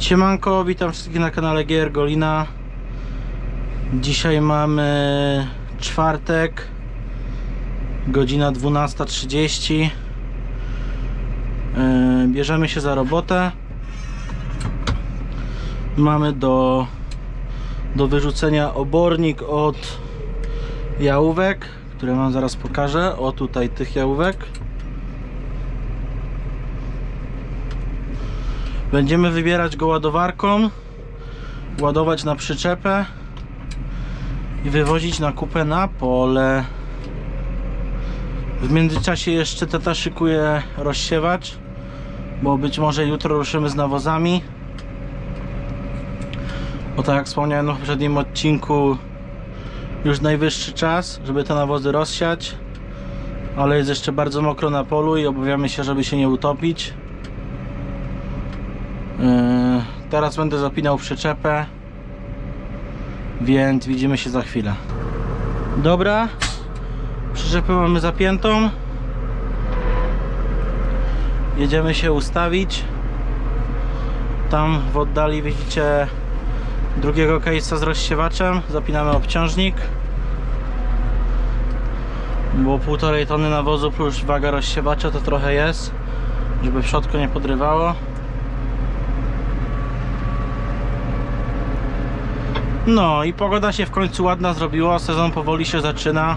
Siemanko, witam wszystkich na kanale Gier Golina. Dzisiaj mamy czwartek, godzina 12.30. Yy, Bierzemy się za robotę. Mamy do, do wyrzucenia obornik od jałówek, które wam zaraz pokażę. O tutaj tych jałówek. Będziemy wybierać go ładowarką, ładować na przyczepę i wywozić na kupę na pole. W międzyczasie jeszcze tata szykuje rozsiewacz, bo być może jutro ruszymy z nawozami. Bo tak jak wspomniałem w poprzednim odcinku, już najwyższy czas, żeby te nawozy rozsiać, ale jest jeszcze bardzo mokro na polu i obawiamy się, żeby się nie utopić. Yy, Teraz będę zapinał przyczepę, więc widzimy się za chwilę. Dobra, przyczepę mamy zapiętą. Jedziemy się ustawić. Tam w oddali widzicie drugiego case'a z rozsiewaczem. Zapinamy obciążnik. Bo półtorej tony nawozu plus waga rozsiewacza to trochę jest, żeby środku nie podrywało. No i pogoda się w końcu ładna zrobiła, sezon powoli się zaczyna.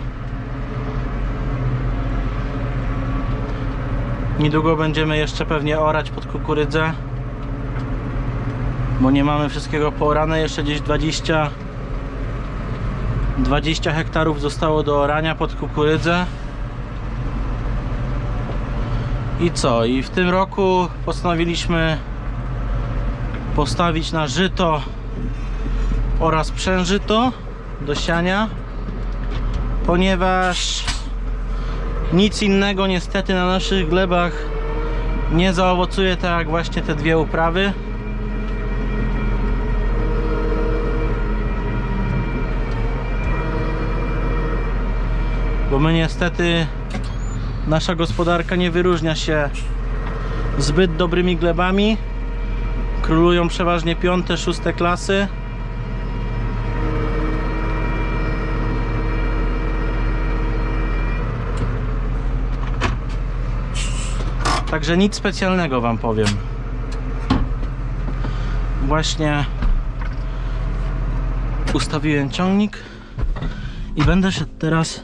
Niedługo będziemy jeszcze pewnie orać pod kukurydzę. Bo nie mamy wszystkiego poorane, jeszcze gdzieś 20 20 hektarów zostało do orania pod kukurydzę. I co? I w tym roku postanowiliśmy postawić na żyto oraz przężyto do siania, ponieważ nic innego niestety na naszych glebach nie zaowocuje tak jak właśnie te dwie uprawy. Bo my niestety nasza gospodarka nie wyróżnia się zbyt dobrymi glebami. Królują przeważnie piąte, szóste klasy. Także nic specjalnego Wam powiem. Właśnie ustawiłem ciągnik i będę szedł teraz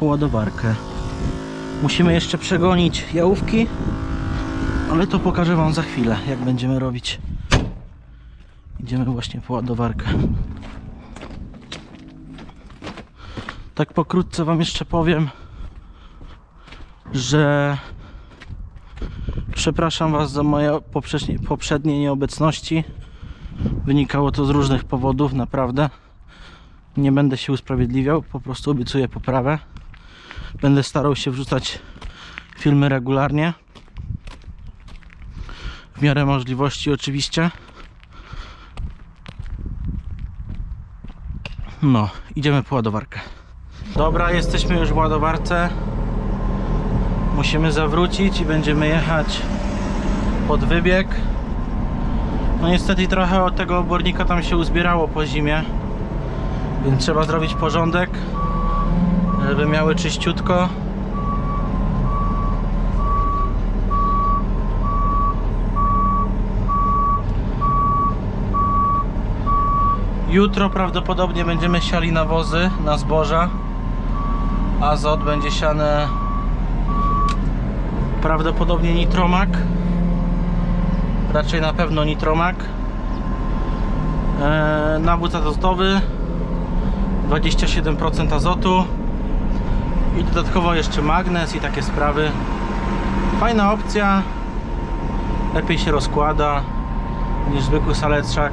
po ładowarkę. Musimy jeszcze przegonić jałówki, ale to pokażę Wam za chwilę, jak będziemy robić. Idziemy właśnie po ładowarkę. Tak pokrótce Wam jeszcze powiem, że Przepraszam Was za moje poprzednie, nieobecności. Wynikało to z różnych powodów, naprawdę. Nie będę się usprawiedliwiał, po prostu obiecuję poprawę. Będę starał się wrzucać filmy regularnie. W miarę możliwości, oczywiście. No, idziemy po ładowarkę. Dobra, jesteśmy już w ładowarce. Musimy zawrócić i będziemy jechać pod wybieg. No niestety trochę od tego obornika tam się uzbierało po zimie. Więc trzeba zrobić porządek, żeby miały czyściutko. Jutro prawdopodobnie będziemy siali nawozy na zboża. Azot będzie siane prawdopodobnie nitromak raczej na pewno nitromak. Eee, nawóz azotowy 27% azotu. I dodatkowo jeszcze magnes i takie sprawy. Fajna opcja. Lepiej się rozkłada niż zwykły saleczak.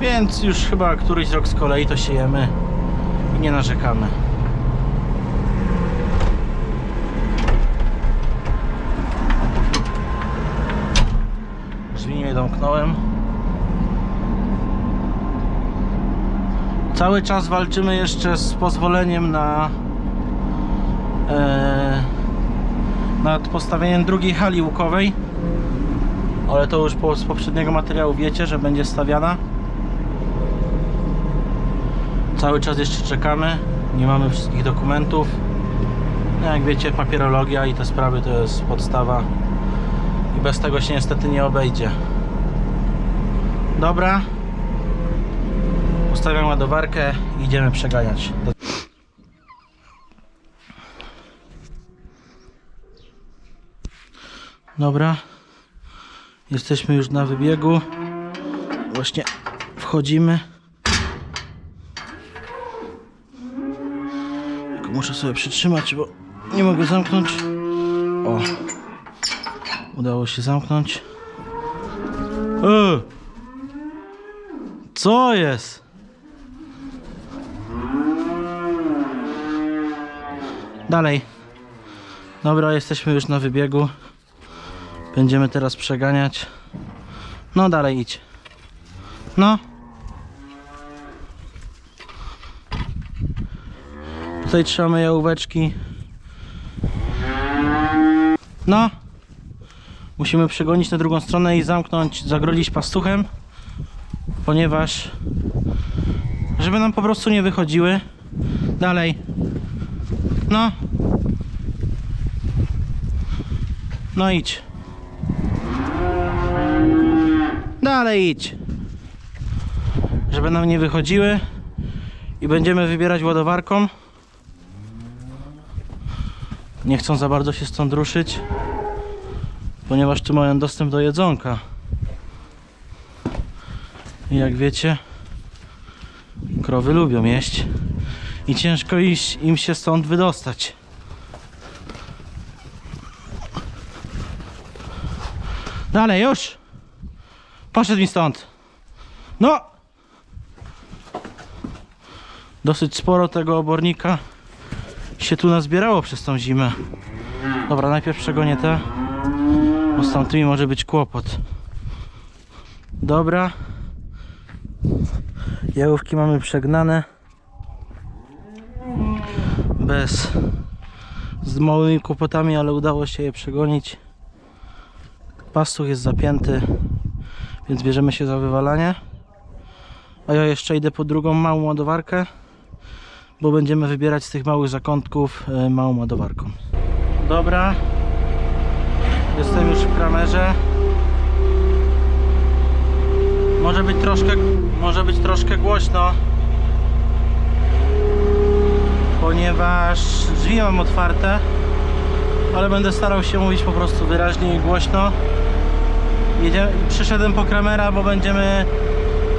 Więc już chyba któryś rok z kolei to siejemy i nie narzekamy domknąłem. Cały czas walczymy jeszcze z pozwoleniem na e, nad postawieniem drugiej hali łukowej. Ale to już po, z poprzedniego materiału wiecie, że będzie stawiana. Cały czas jeszcze czekamy. Nie mamy wszystkich dokumentów. No jak wiecie, papierologia i te sprawy to jest podstawa. I bez tego się niestety nie obejdzie. Dobra. Ustawiam ładowarkę i idziemy przeganiać. Do... Dobra. Jesteśmy już na wybiegu. Właśnie wchodzimy. Tylko muszę sobie przytrzymać, bo nie mogę zamknąć. O. Udało się zamknąć. E! Co jest? Dalej. Dobra, jesteśmy już na wybiegu. Będziemy teraz przeganiać. No dalej idź. No. Tutaj trzymamy jałóweczki. No. Musimy przegonić na drugą stronę i zamknąć, zagrodzić pastuchem, ponieważ żeby nam po prostu nie wychodziły. Dalej. No. No idź. Dalej idź. Żeby nam nie wychodziły i będziemy wybierać ładowarką. Nie chcą za bardzo się stąd ruszyć, ponieważ tu mają dostęp do jedzonka. I jak wiecie, krowy lubią jeść i ciężko iść, im się stąd wydostać. Dalej, już! Poszedł mi stąd. No! Dosyć sporo tego obornika się tu nazbierało przez tą zimę. Dobra, najpierw przegonię te, bo z tamtymi może być kłopot. Dobra. Jałówki mamy przegnane. Bez z małymi kłopotami, ale udało się je przegonić. Pastuch jest zapięty, więc bierzemy się za wywalanie. A ja jeszcze idę po drugą małą ładowarkę, bo będziemy wybierać z tych małych zakątków e, małą ładowarką. Dobra, jestem już w kramerze. Może być troszkę, może być troszkę głośno, ponieważ drzwi mam otwarte, ale będę starał się mówić po prostu wyraźnie i głośno. Jedzie, przyszedłem po kramera, bo będziemy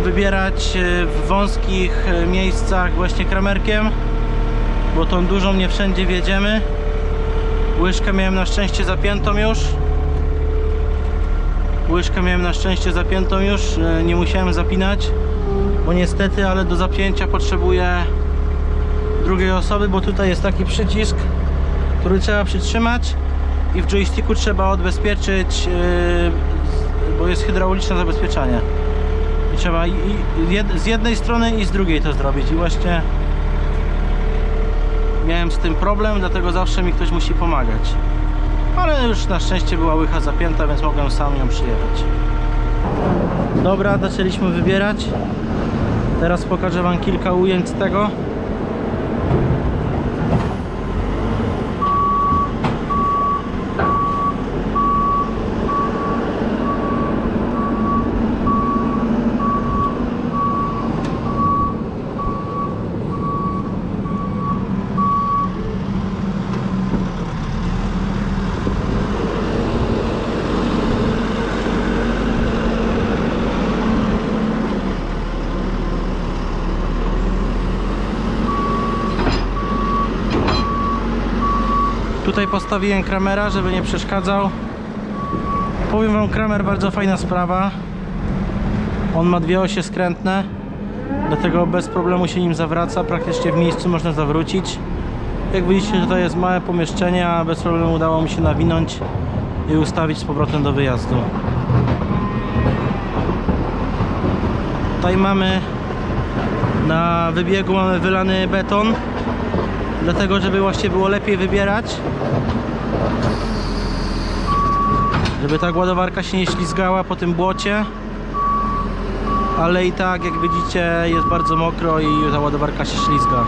wybierać e, w wąskich e, miejscach właśnie kramerkiem, bo tą dużą nie wszędzie wjedziemy. Łyżkę miałem na szczęście zapiętą już. Łyżkę miałem na szczęście zapiętą już, e, nie musiałem zapinać, bo niestety, ale do zapięcia potrzebuję drugiej osoby, bo tutaj jest taki przycisk, który trzeba przytrzymać i w joysticku trzeba odbezpieczyć, yy, bo jest hydrauliczne zabezpieczanie. I trzeba i, z jednej strony i z drugiej to zrobić. I właśnie miałem z tym problem, dlatego zawsze mi ktoś musi pomagać. Ale już na szczęście była łycha zapięta, więc mogłem sam ją przyjechać. Dobra, zaczęliśmy wybierać. Teraz pokażę Wam kilka ujęć tego. Tutaj postawiłem kramera, żeby nie przeszkadzał. Powiem wam, kramer bardzo fajna sprawa. On ma dwie osie skrętne, dlatego bez problemu się nim zawraca. Praktycznie w miejscu można zawrócić. Jak widzicie, tutaj jest małe pomieszczenie, a bez problemu udało mi się nawinąć i ustawić z powrotem do wyjazdu. Tutaj mamy na wybiegu mamy wylany beton Dlatego, żeby właśnie było lepiej wybierać. Żeby ta ładowarka się nie ślizgała po tym błocie. Ale i tak, jak widzicie, jest bardzo mokro i ta ładowarka się ślizga.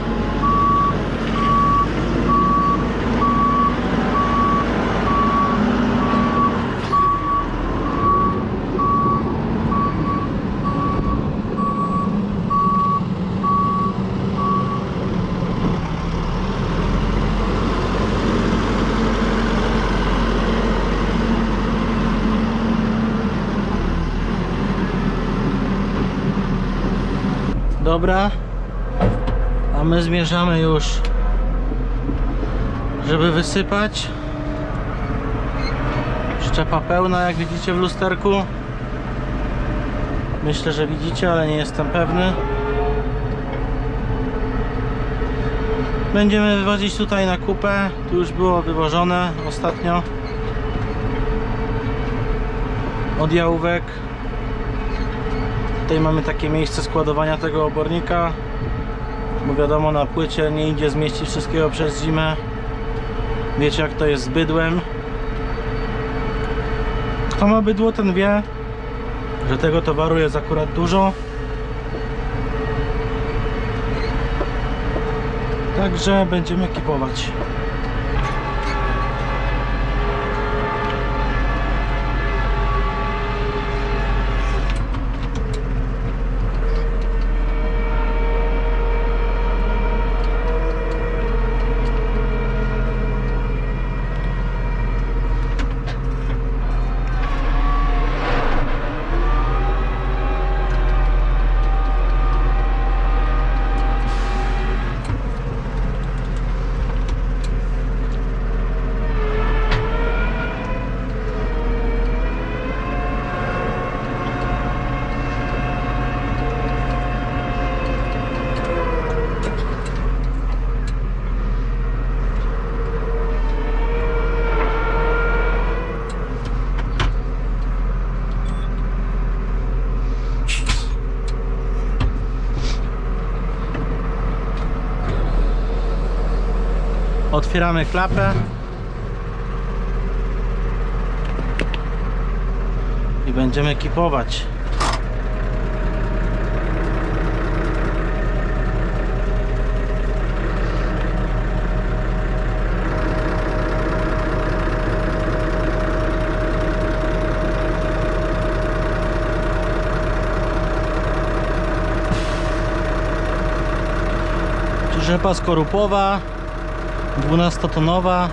Dobra. A my zmierzamy już, żeby wysypać. Przyczepa pełna, jak widzicie w lusterku. Myślę, że widzicie, ale nie jestem pewny. Będziemy wywozić tutaj na kupę. Tu już było wywożone ostatnio. Od jałówek. Tutaj mamy takie miejsce składowania tego obornika. Bo wiadomo, na płycie nie idzie zmieścić wszystkiego przez zimę. Wiecie, jak to jest z bydłem. Kto ma bydło, ten wie, że tego towaru jest akurat dużo. Także będziemy ekipować. Otwieramy klapę. I będziemy ekipować. Rzepa skorupowa 12-tonowa.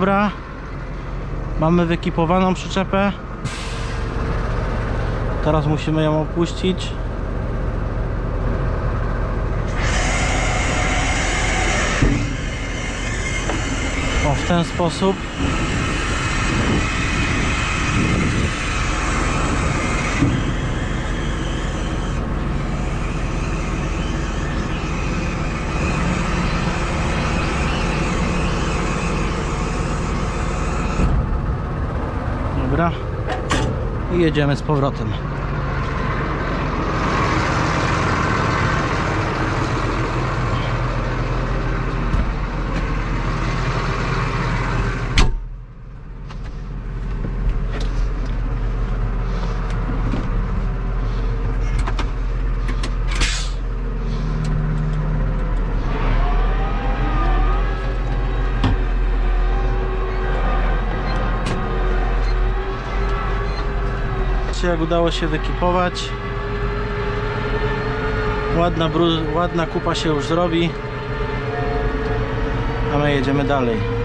Dobra. Mamy wyekipowaną przyczepę. Teraz musimy ją opuścić. O, w ten sposób. Dobra. Jedziemy z powrotem. Zobaczcie jak udało się wykipować. Ładna, ładna kupa się już zrobi. A my jedziemy dalej.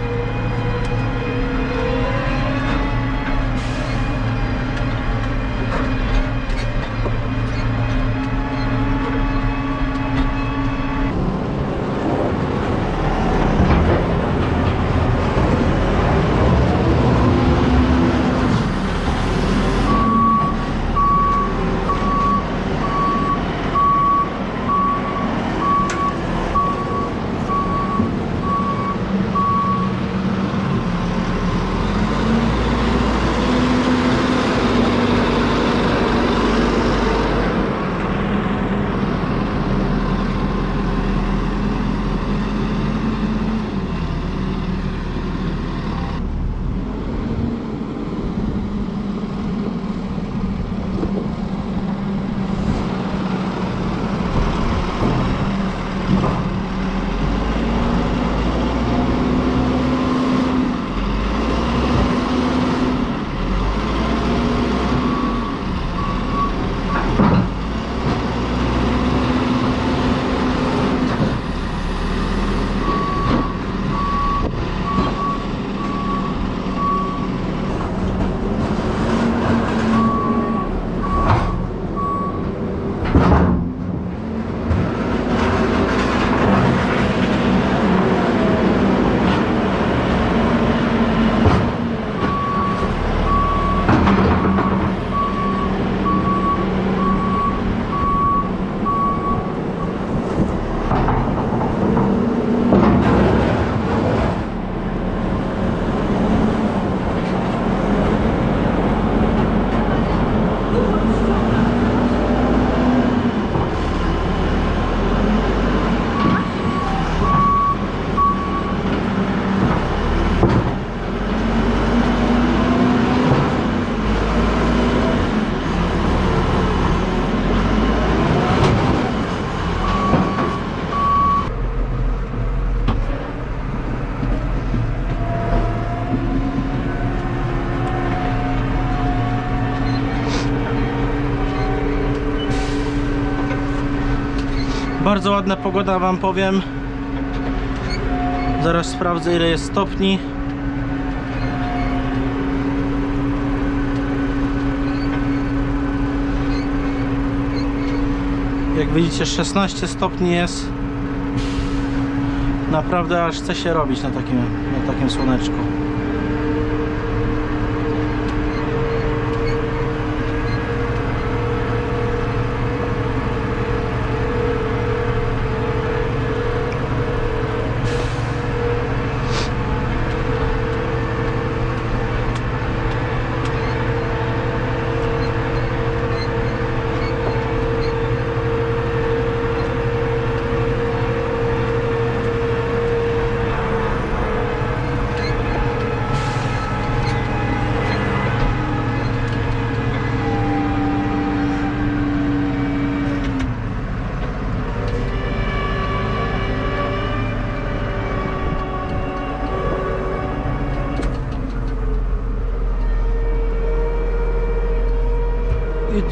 Bardzo ładna pogoda wam powiem. Zaraz sprawdzę ile jest stopni. Jak widzicie 16 stopni jest. Naprawdę aż chce się robić na takim, na takim słoneczku.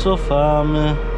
Cofamy.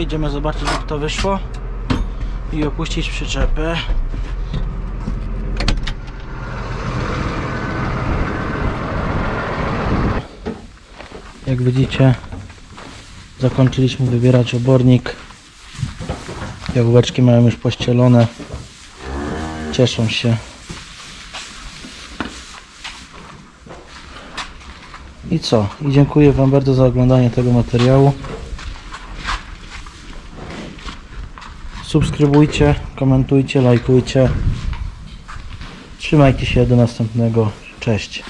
Idziemy zobaczyć jak to wyszło i opuścić przyczepę. Jak widzicie, zakończyliśmy wybierać obornik. Jagółeczki mają już pościelone. Cieszą się. I co? I dziękuję Wam bardzo za oglądanie tego materiału. Subskrybujcie, komentujcie, lajkujcie. Trzymajcie się do następnego. Cześć.